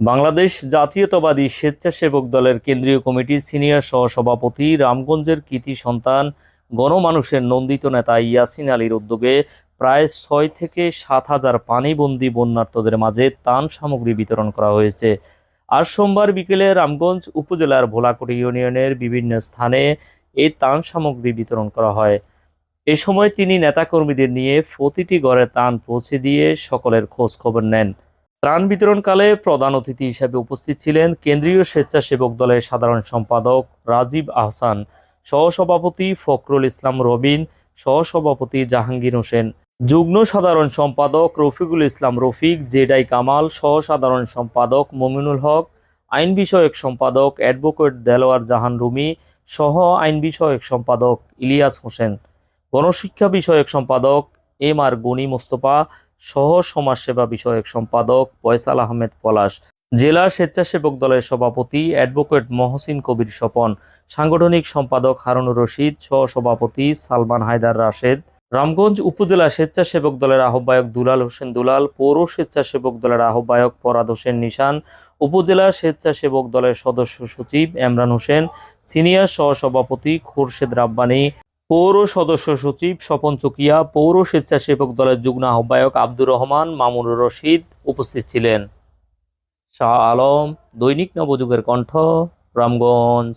বাংলাদেশ জাতীয়তাবাদী স্বেচ্ছাসেবক দলের কেন্দ্রীয় কমিটির সিনিয়র সহসভাপতি রামগঞ্জের কৃতি সন্তান গণমানুষের নন্দিত নেতা ইয়াসিন আলীর উদ্যোগে প্রায় ছয় থেকে সাত হাজার পানিবন্দী বন্যার্থদের মাঝে ত্রাণ সামগ্রী বিতরণ করা হয়েছে। আর সোমবার বিকেলে রামগঞ্জ উপজেলার ভোলাকুটি ইউনিয়নের বিভিন্ন স্থানে এই ত্রাণ সামগ্রী বিতরণ করা হয়। এ সময় তিনি নেতাকর্মীদের নিয়ে প্রতিটি ঘরে ত্রাণ পৌঁছে দিয়ে সকলের খোঁজ খবর নেন। ত্রাণ বিতরণকালে প্রধান অতিথি হিসেবে উপস্থিত ছিলেন কেন্দ্রীয় স্বেচ্ছাসেবক দলের সাধারণ সম্পাদক রাজীব আহসান, সহসভাপতি ফখরুল ইসলাম রবিন, সহসভাপতি জাহাঙ্গীর হোসেন। যুগ্ম সাধারণ সম্পাদক রফিকুল ইসলাম রফিক, জেডাই কামাল সহ সাধারণ সম্পাদক মমিনুল হক, আইন বিষয়ক সম্পাদক অ্যাডভোকেট দেলোয়ার জাহান রুমি, সহ আইন বিষয়ক সম্পাদক ইলিয়াস হোসেন। গণশিক্ষা বিষয়ক সম্পাদক এম আর গনি মোস্তফা সহ সমাজসেবা বিষয়ক সম্পাদক ফয়সাল আহমেদ পলাশ, জেলা স্বেচ্ছাসেবক দলের সভাপতি অ্যাডভোকেট মহসিন কবির স্বপন, সাংগঠনিক সম্পাদক হারুনুর রশিদ সহ সভাপতি সালমান হায়দার রাশেদ, রামগঞ্জ উপজেলা স্বেচ্ছাসেবক দলের আহ্বায়ক দুলাল হোসেন দুলাল, পৌর স্বেচ্ছাসেবক দলের আহ্বায়ক পরাদ হোসেন নিশান, উপজেলা স্বেচ্ছাসেবক দলের সদস্য সচিব এমরান হোসেন, সিনিয়র সহসভাপতি খোরশেদ রাব্বানী পৌর সদস্য সচিব স্বপন চুকিয়া, পৌর স্বেচ্ছাসেবক দলের যুগ্ম আহ্বায়ক আব্দুর রহমান, মামুনুর রশিদ উপস্থিত ছিলেন। শাহ আলম দৈনিক নবযুগের কণ্ঠ, রামগঞ্জ।